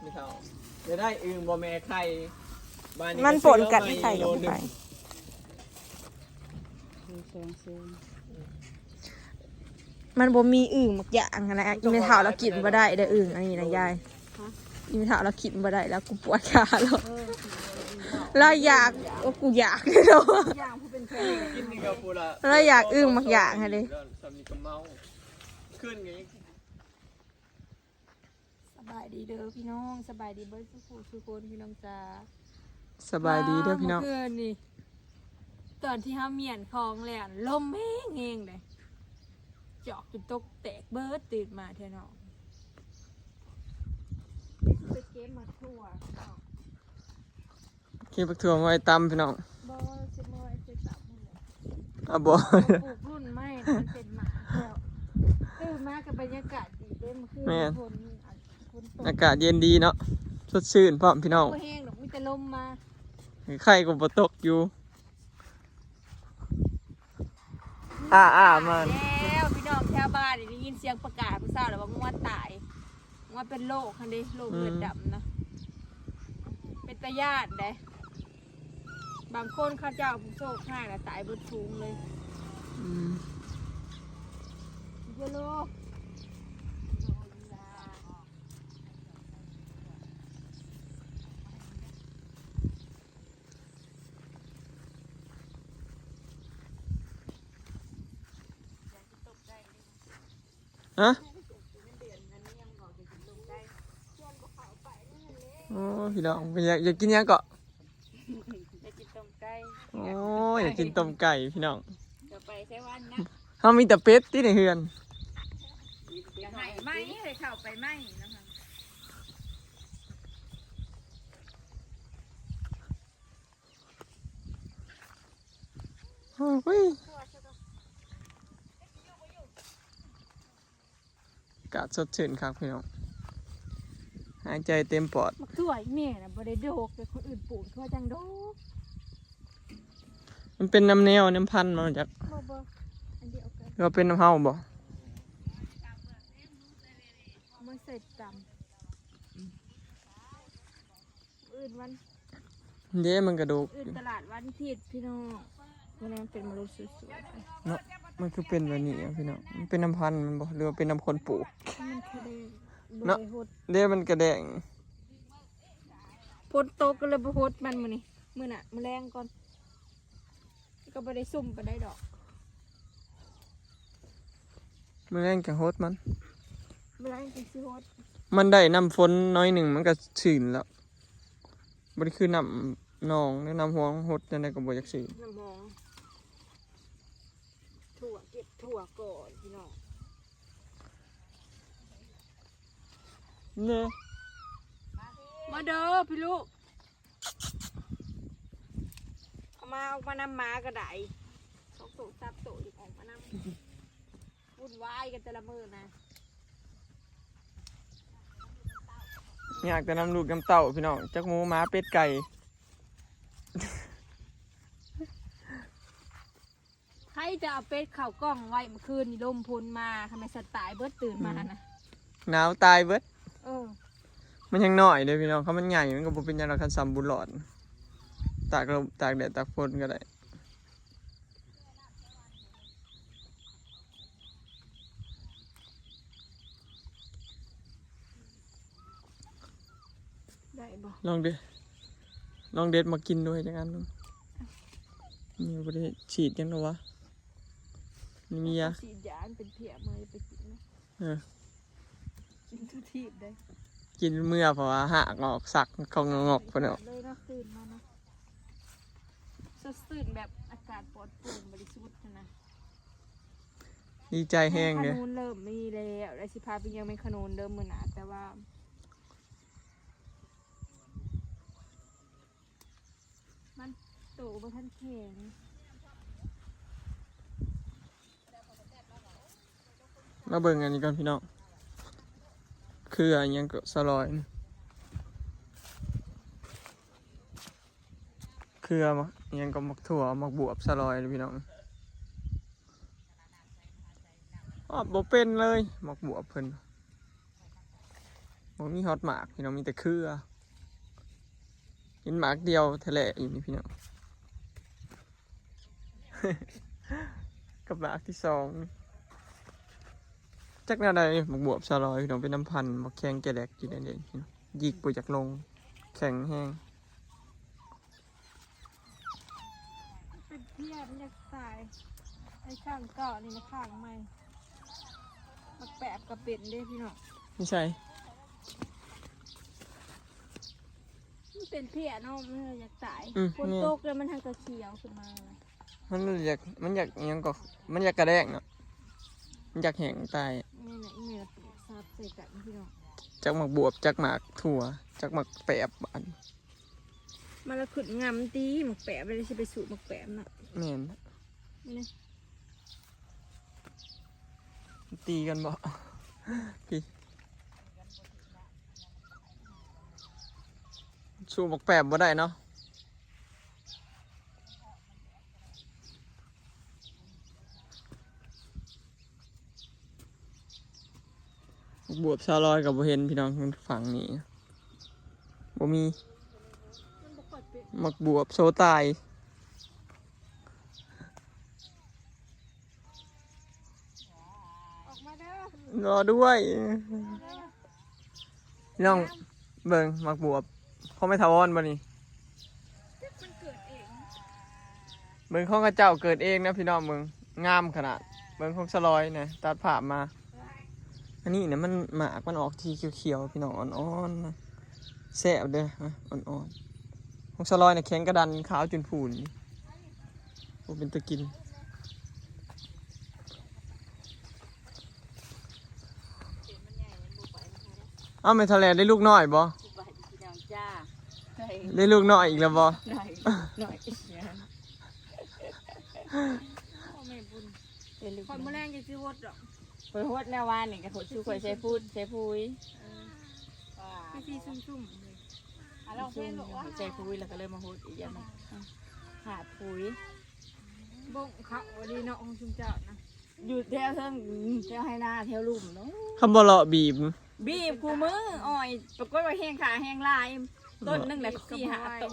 ไม่เท่าจะได้อึงบ่แม่ไข่บ้ามันปนกันไม่ใช่กับโลผู้หนึ่ไข่งสองสองมันบ่มีอึ่งมักอย่างอะนะอีเมถาวเรากินบ่ได้เด้ออึ่งอันนี้นะยายอีเมถาวเรากินบ่ได้แล้วกูปวดขาแล้วเราอยากว่ากูอยากเนาะอย่างผู้เป็นแฟนกินนี่ก็พูดละเราอยากอึ้งมักอย่างอะดิสามีก็เมาขึ้นไงส บายดีเด้อพี่น้องสบายดีเบิร์ดสุขสุขคนพี่น้องจ้าสบายดีเด้อพี่น้องเมื่คืนนี่ตอนที่ห้าเมียนคลองแหลนลมแห้งเองเลยจอกจนตกแตกเบิร์ดตื่นมาเท่าน้องไปเก็บมาทั่วกินปักถั่วมาไว้ตำพี่น้องบอสิบอยสิบสามหมดเลยอะบ่ปลูกรุ่นไม่มันเป็นหมาแล้วตื่นมากับบรรยากาศดีเด้เมื่อคืนแม่นฝน อะฝนตกอากาศเย็นดีเนาะสดชื่นพร้อมพี่น้องบ่แห้งดอกมีแต่ลมมาไข่ก็บ่ตกอยู่อ่าอ่ามันแล้วพี่น้องแถวบ้านนี่ได้ยินเสียงประกาศผู้สาวแล้วว่างัวตายงัวเป็นโรคคันเด้โรคเลือดดำนะเป็นตาญาติเด้บางคนเขาเจ้าผู้โชคให้แล้วตายเบนทุงเลยอืมเยอะโล ฮะโอ้พี่น้องอยากอยากกินหยังเกาะไปกินต้มไก่โอ้อยากกินต้มไก่พี่น้องเดี๋ยวไปใช้วันนะเฮามีแต่เป็ดที่ในเฮือนอยากให้ไหมเลยเข้าไปไหมนะคะโอ้ยากาศสดชื่นครับพี่น้องหายใจเต็มปอดมักถั่วอีแม่น่ะบ่ได้โดกแต่คนอื่นปลูกทั่วจังโดกมันเป็นน้ำแนวน้ำพันธุ์มาจากบ่บ่อันเดียวกันเราเป็นน้ำเฮาบ่เอามาใส่ตำอื่นวันเด้มันกระดูกอื่นตลาดวันอาทิตย์พี่น้องวันนี้มันเป็นมรุษสวยๆไปเนาะ มันคือเป็นแบบนี้อะพี่น้องมันเป็นน้ำพันธุ์มันบ่หรือว่าเป็นน้ำคนปลูก มันคือได้เนาะบ่ได้หดเด้มันกระแดงฝนตกก็เลยบ่หดมันมื้อนี้มื้อน่ะมื้อแรงก่อน ก็บ่ได้ซุ่มไปได้ดอกมันแรงกับโฮดมัน มื้อแรงจังสิหดมันได้น้ำฝนน้อยหนึ่งมันก็ชื้นแล้วมันคือน้ำหนองหรือน้ำหัวโฮดจังไดก็บ่อยากชื้นน้ำหอมถั่วเก็บ ถั่วก่อนพี่น้องเน่มาเด้อพี่ลูกเอามาเอามานำหมากระไดสองตัวซับตัวอีกออกมานำวุ่นวายกันแต่ละมือนะอยากจะนำลูกน้ำเต้าพี่น้องจักหมูหม้าเป็ดไก่ ใค รจะเอาเป็ดข่าวกล้องไว้เมื่อคืนนี่ลมพลมาทำไมสัตว์ตายเบิดตื่นมานะหนาวตายเบิดเออมันยังน้อยเลยพี่น้องเขามันใหญ่มันก็บ่เป็นหยังเราคันซ้ำบุญหลอด ตากลมตากแดดตากฝนก็ได้ได้บ่ลองดิลองเด็ดมากินด้วยจังอันหนึงนี่บ่ได้ฉีดยังหรอวะ นี่มียาฉีดยาอันเป็นเพียมือไปกินนะเออกินทุกทีบได้กินเมื่อเพราะว่าหักออกสักเขางอกๆพุ่นเนาะเลยเนาะตื่นมาเนาะสดตื่นแบบอากาศปลอดโปร่งบริสุทธิ์นะดีใจแห้งขเด้อนูนเริ่มมีแล้วแล้วสิพาไปยังเป็นขนูนเดิมมือหนาแต่ว่ามันโตบ่ทันแข็ง มาเบิ่งอันนี้ก่อนพี่น้อง คืออันยังก็สลอย คือมักยังก็มักถั่วมักบวบสลอยเลยพี่น้องอ๋อบ่เป็นเลยมักบวบเพิ่นบ่มีฮอตหมากพี่น้องมีแต่เครือเห็นหมากเดียวทะเลอยู่นี่พี่น้อง กับหมากที่สอง จักแนวใดหมกบวบชาลอยพี่น้องเป็นน้ำพันธุ์หมกแข็งแกะแดกอยู่ในเด่นพี่น้องยิกปุยจากลง แข็งแห้งเป็นเพี้ยนอยากตาย ไอ้ข้างเก่านี่นะข้างใหม่มักแปบกับเป็ดเด้พี่น้องไม่ใช่มันเป็นเพี้ยเนาะมันเลยอยากตายอืมฝนนี่ ตกแล้วมันทางกระเขียวขึ้นมามันอยากมันอยากอิหยังก็มันอยากกระแดกเนาะมันอยากแห้งตาย นี่นะอีเมลปลูกซับใส่กันพี่น้องจากหมักบวบจากหมากถั่วจากหมักแปบอันมันละขึ้นงำตีหมักแปบไปเลยสิไปสูบหมักแปบน่ะแม่นนี่นะตีกันบ่พี่สู้หมักแปบบ่ได้เนาะหมัก บวบชาลอยกับบเห็นพี่น้องฝั่งนี้บ่มีมันบ่ค่อยเป็นหมักบวบโซตายรอด้วยพี่น้องเบิงหมักบวบเขาไม่ทาวอนบ่นี่เกิดเองเบิ่งของกระเจ้าเกิดเองนะพี่น้องเบิงงามขนาด เบิงของสลอยนะตัดผ่ามา อันนี้เนี่ยมันหมากมันออกทีเขียวๆพี่น้องอ่อนๆนะแซ่บเด้อฮะอ่อนๆของสลอยเนี่ยแข็งกระดันขาวจนผูนโอ้เป็นตะกินเอ้าไม่ทะเลได้ลูกน้อยบ่สบายดีพี่น้องจ้าหน่อยได้ลูกน้อยอีกแล้วบ่หน่อยหน่อยเนี่ยพ่อแม่บุญเดี๋ยวลูกคอยมื้อแรงจะสิวดดอก ไปโฮดแนววานนี่ก็โหดชูข่อยใช้พูดใช้พุยพี่ซีซุ่มๆเลยอะเราเราเพ่นบอกว่าใช้พุยแล้วก็เลยมาโฮดอีกอย่างหนึงขาดพุยบ่งเขาดีเนาะของชุมเจ้านะอยู่แถวเทิงแถวให้หน้าแถวลุ่มเนาะ คำบ่เลาะบีบบีบคูมืออ้อยปรากฏว่าแห้งขาแห้งลาย ต้นหนึงแหละสี่หาโต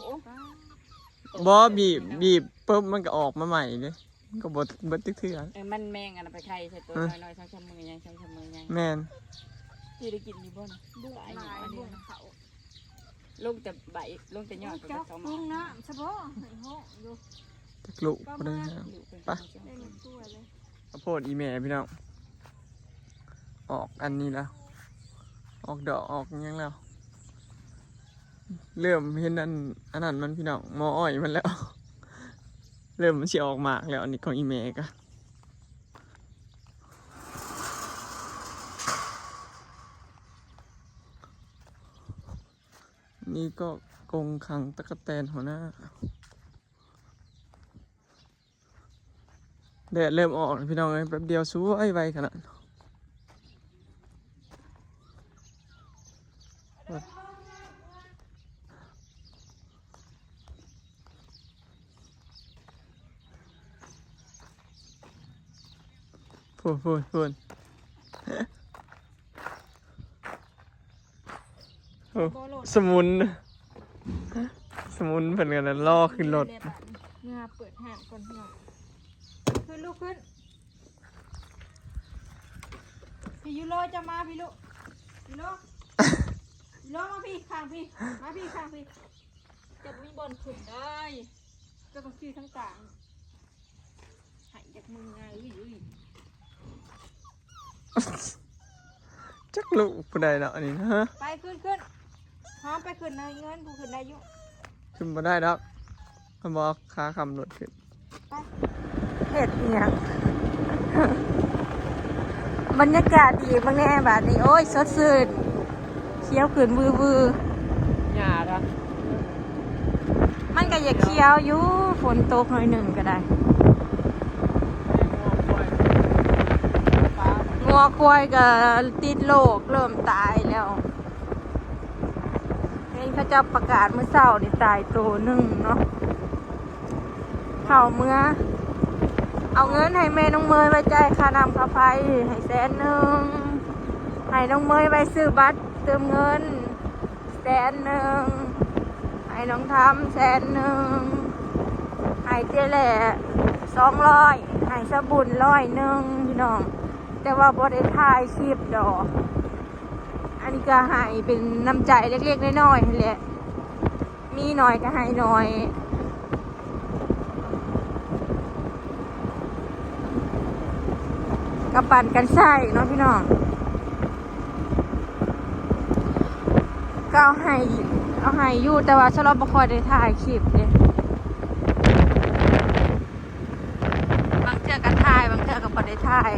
บ่บีบบีบปุ๊บมันก็ออกมาใหม่เด้มัน ก็บ่บ่ตึกเทื่อเออมันแมงอันนั้นไปไข่ใส่ตัวน้อยๆช่างชะมือยังช่างชะมือยังแม่นที่ได้กินอยู่บ่นะบุ้งหลายหอยู่ลายอันนี้บุ้งนะเขาลงแต่ใบลงแต่ยอดก็จับเข้าบุ้มางน้ำสะโพกให้ห้องอยู่จักลุบ่ได้นะอยู่เป็นไปได้เงินตัวเลยข้าวโพดอีแม่พี่น้องออกอันนี้แล้ว ออกดอกออกหยังแล้ว เริ่มเห็นอันอันนั้นมันพี่น้องหมออ้อยมันแล้ว เริ่มมันสิออกหมากแล้วอันนี้ของอีแม่ก็นี่ก็กรงขังตะกะแตนหัวหน้าแดดเริ่มออกพี่น้องเอ้ยแป๊บเดียวสวยไวขนาด พูนพูนพูนโอ้โบโลดสมุน สมุนเพิ่นกันนะล่อขึ้นรถเงาเปิดห่างก่อนพี่น้องขึ้นลูกขึ้น พี่ยูโรจะมาพี่ลูกยูโรยูโรมาพี่ข้างพี่ มาพี่ข้างพี่จะมีบอลขึ้นได้จะต้องขี่ทั้งกลางหายจากมึงไงอุ้อุ้ย จักลูกผู้ใดเนาะอันนี้นะฮะไปขึ้นขึ้นพร้อมไปขึ้นนะเงินกูขึ้นได้อยุขึ้นมาได้ดอกเขาบอกค้าคำรถขึ้นเห็ดเนี่ยบรรยากาศดีมากแน่แบบนี้โอ้ยสดชื่นเคี้ยวขืนวือวือหยาดอะมันก็อย่าเคี้ยวอยู่ฝนตกหน่อยหนึ่งก็ได้ งัวควายก็ติดโรคเริ่มตายแล้วเห็นเขาจะประกาศเมื่อเช้านี่ตายตัวหนึ่งเนาะเข่าเมื่อ เอาเงินให้แม่น้องเมยไว้จ่ายค่าน้ำค่าไฟให้แสนหนึ่งให้น้องเมยไว้ซื้อบัตรเติมเงินแสนหนึ่งให้น้องทำแสนหนึ่งให้เจ๊แหล่สองร้อยให้สบุญร้อยหนึ่งพี่น้อง แต่ว่าบริถ่ายคลิปดอก อันนี้ก็ให้เป็นน้ำใจเล็กๆน้อยๆแหละมีหน่อยก็ให้หน่อยกระปั่นกันใส่เนาะพี่น้องก็เอาให้เอาให้อยู่แต่ว่าฉันเราบ่ค่อยได้ถ่ายคลิปเนี่ยบางเทื่อก็ถ่ายบางเทื่อก็บ่ได้ถ่าย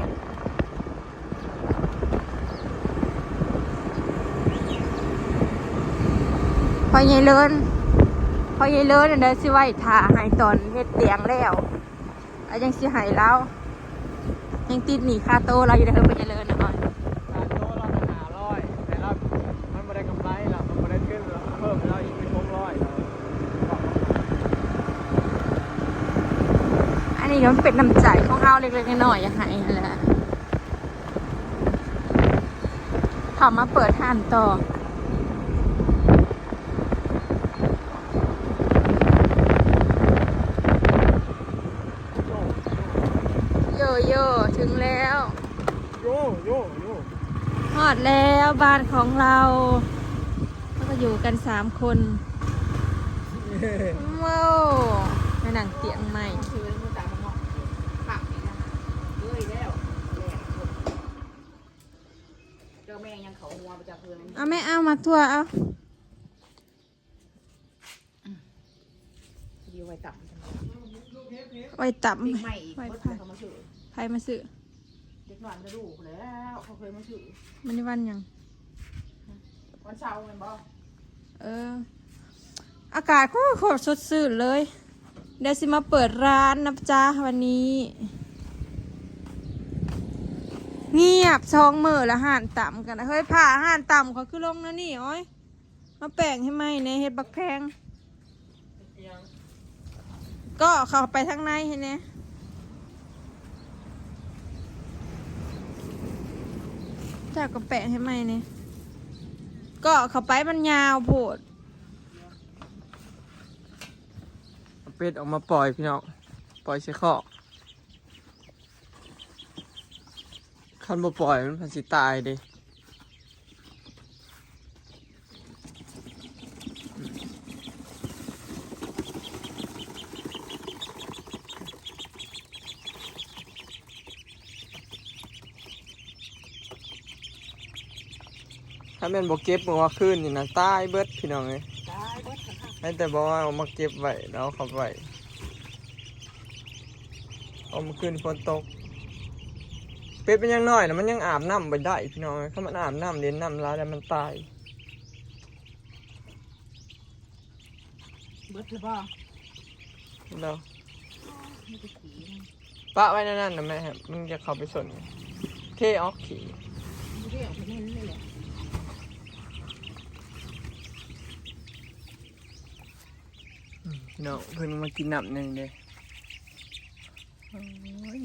อใหญ่เลินพอใหญ่เลินอันเดสิไว้ถ่าให้ตอนเฮ็ดเตียงแล้วอะยังสิให้เรายังติดหนีค่าโตเราอยู่เด้อพอใหญ่เลินนะอ่อนการโตเราไปหาร้อยแต่เรามันไม่ได้กำไรเรามันไม่ได้ขึ้นเราเพิ่มให้เราอีกเป็นหกร้อยเราอันนี้มันเป็นน้ำใจของเราเล็กๆน้อยๆอย่าให้นั่นแหละเขามาเปิดห้านต่อ โยโย่ถึงแล้วโยโยโยฮอดแล้วบ้านของเราแล้วก็อยู่กันสามคนว้าวในหนังเตียงใหม่คือมันตามมันเนาะปากนี่นะเอ้ยแล้วแหลกเจ้าแม่ยังเขาหัวประจับเพื่อนเอาไม่เอามาทั่วเอาดีไว้ต่ำไว้ตับบิ๊กใหม่อีกไว้เพิ่ นพายเขามาซื้อพายมาซื้อเด็กหน่อยมันจะดูแล้วเขาเคยมาซื้อมันในวันหยังวันเสาร์แมันบ่เออ อากาศก็โคตรสดชื่นเลยเดี๋ยวสิมาเปิดร้านนะจ๊ะวันนี้ เงียบช่องมือและห่านต่ำกันนะเฮ้ยผ่าห่านต่ำเขาคือลงนะนี่โอ้ยมาแปลงให้ไหมในเฮ็ดบักแพงก็เข้าไปทางในเห็นไหม จากก็แปะให้ไหมเนี่ยก็เข้าไปมันยาวโพดเอาเป็ดออกมาปล่อยพี่น้องปล่อยใส่คอคันบ่ปล่อยมันพันสิตายเดิ แม่นบ่เก็บเมื่อว่าคืนนี่นะตายเบิดพี่น้องเอ้ยตายเบิดค่ะให้แต่บอกว่าเอามาเก็บไว้แล้วเอาเขับไว้เอามาขึ้นฝนตก เป็ดเป็นยังน้อยนะมันยังอาบน้ำไปได้พี่น้องถ้ามันอาบน้ำเล่นน้ำร้ายแล้วมันตายเบิดหรือบ่แล้วไม่ได้ขี่นะปะไว้นั่นๆนะแม่ครับมันจะเข้าไปสนเทออกขี่ไม่ได้ออกไปเล่นเลยแหละ พี่น้องเพิ่นมากินน้ำหนึ่งเลยโอ้ย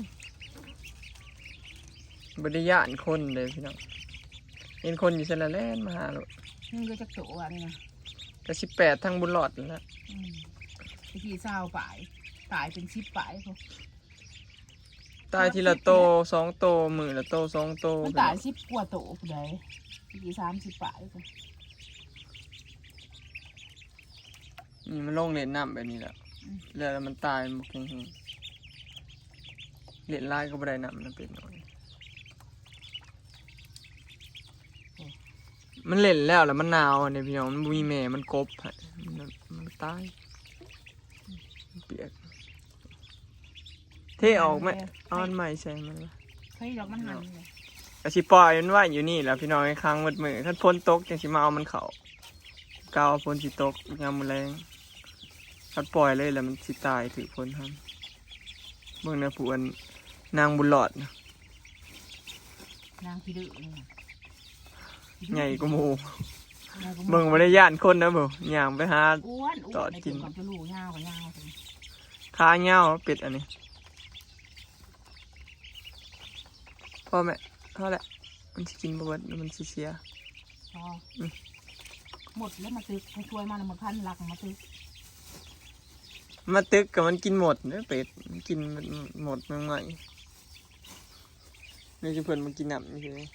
บริยานคนเลยพี่น้องเห็นคนอยู่เซนละแลนมาหาลูกนี่ก็จะโตอะนี่นะกระสิบแปดทั้งบุญหลอดนั่นแหล้วอืมไอ้ที่เศร้าป่ายป่ายเป็นชิปป่ายเขาตายทีละโตสองโตมือละโตสองโตมันตายชิปกว่าโตผู้ใดไอ้ที่สามสิบป่ายเขา นี่มันลงเล่นน้ำแบบนี้แหละแล้วมันตายมันบกแข็งๆเล่นลายก็บ่ได้น้ำนะเป็นน้อยมันเล่นแล้วแล้วมันหนาวอันนี้พี่น้องมันบ่มีแม่มันกบให้มันมันตายมันเปียกเทออกไหมเอาอันใหม่ใส่มันวะเฮ้ยดอกมันหันเลยกระสิปล่อยมันไว้อยู่นี่แหล้วพี่น้องไอ้ค้างมืดมือถ้าพ้นตกจังสิมาเอามันเขากาวพ้นสิตกงามมือแรง ถ้าปล่อยเลยแล้วมันสิตายถือพ้นทันเบิ่งนะผู้อันนางบุญหลอดนะนางพี่ดื้อนี่นะใหญ่กว่าหมูนางก็เบิ่งบ่ได้ย่านคนนะบ่ย่างไปหาอ้วนอ้ต่อวนในกิถึนงกับจะลูกยาวกว่ายาวเลยขาเหย้าเป็ดอันนี้พ่อแม่เท่าแหละมันสิกินบ่เบิดมันสิเสียพออหมดแล้วมาซื้อให้ช่วยมาแล้วมาพันหลักมาซื้อ มาตึกกับมันกินหมดเนื้อเป็ดมันกินมันหมดมันใหม่นี่จะเพิ่นมากินน้ำนี่เลย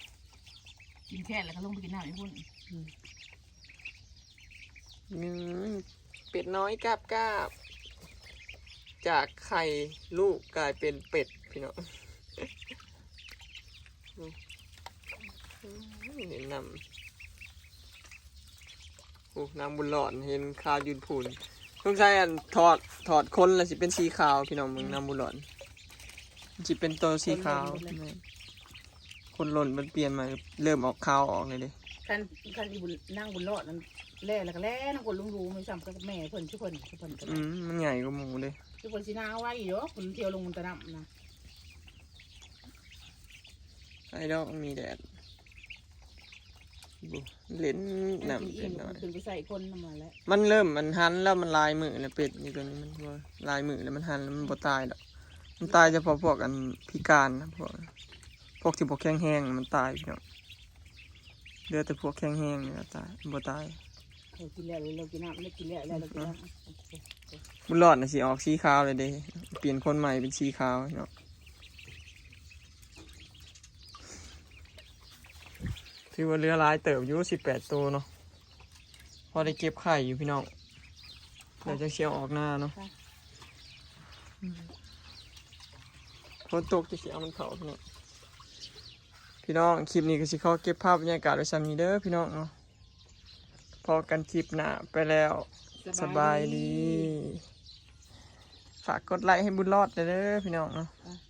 กินแค่แล้วก็ลงไปกินน้ำไอ้พุ่นอืมเป็ดน้อยกาบกาบจากไข่ลูกกลายเป็นเป็ดพี่น้องเห็นนำโอ้นางบุญหลอดเห็นคาวยืนพูน ต้องใช้อันถอดถอดคนแล้วสิเป็นสีขาวพี่น้องมึงนางบุญหลอดสิเป็นตัวสีขาวแม่นคนหล่นมันเปลี่ยนมาเริ่มออกขาวออกเลยเด้คันคันอีบุญนั่งบุญรอดนั่นแล่แล้วก็แล่นั่งคนลุงรู้ไม่ซ้ำกับแม่เพิ่นชื่อเพิ่นชื่อเพิ่นอืมมันใหญ่กว่าหมูเลยชื่อเพิ่นสินาไว้อยู่คุณเที่ยวลงมันตะน้ำนะไอ้ดอกมีแดด บุเล่นน้ำน้ำกิเป็นนอิ่มหน่อยมันขึ้นไปใส่คนน้ำมาแล้วมันเริ่มมันหันแล้วมันลายมือแล้วเป็ดอยู่ตัวนี้มันบ่ลายมือแล้วมันหันแล้วมันบ่ตายดอกมันตายเฉพาะพวกอันพิการนะพวกพวกที่พวกแข็งแห้งมันตายพี่น้องเหลือแต่พวกแข็งแห้งเนี่ยตายมันบ่ตายเรากินแล้วเรากินน้ำไม่กินแล้วแล้วเรากินน้ำบุญรอดนะสิออกสีขาวเลยเด้เปลี่ยนคนใหม่เป็นสีขาวพี่น้อง ถือว่าเรือหลายเติบอยู่สิบแปดตัวเนาะพอได้เก็บไข่อยู่พี่น้องเดี๋ยวจะเชียวออกหน้าเนาะฝนตกจะเสียมันเผาพี่น้องพี่น้องคลิปนี้ก็สิเข้าเก็บภาพบรรยากาศไว้ซ้ำนี้เด้อพี่น้องเนาะพอกันคลิปหน้าไปแล้วสบายดีฝากกดไลค์ให้บุญรอดเด้อพี่น้องเนาะอะ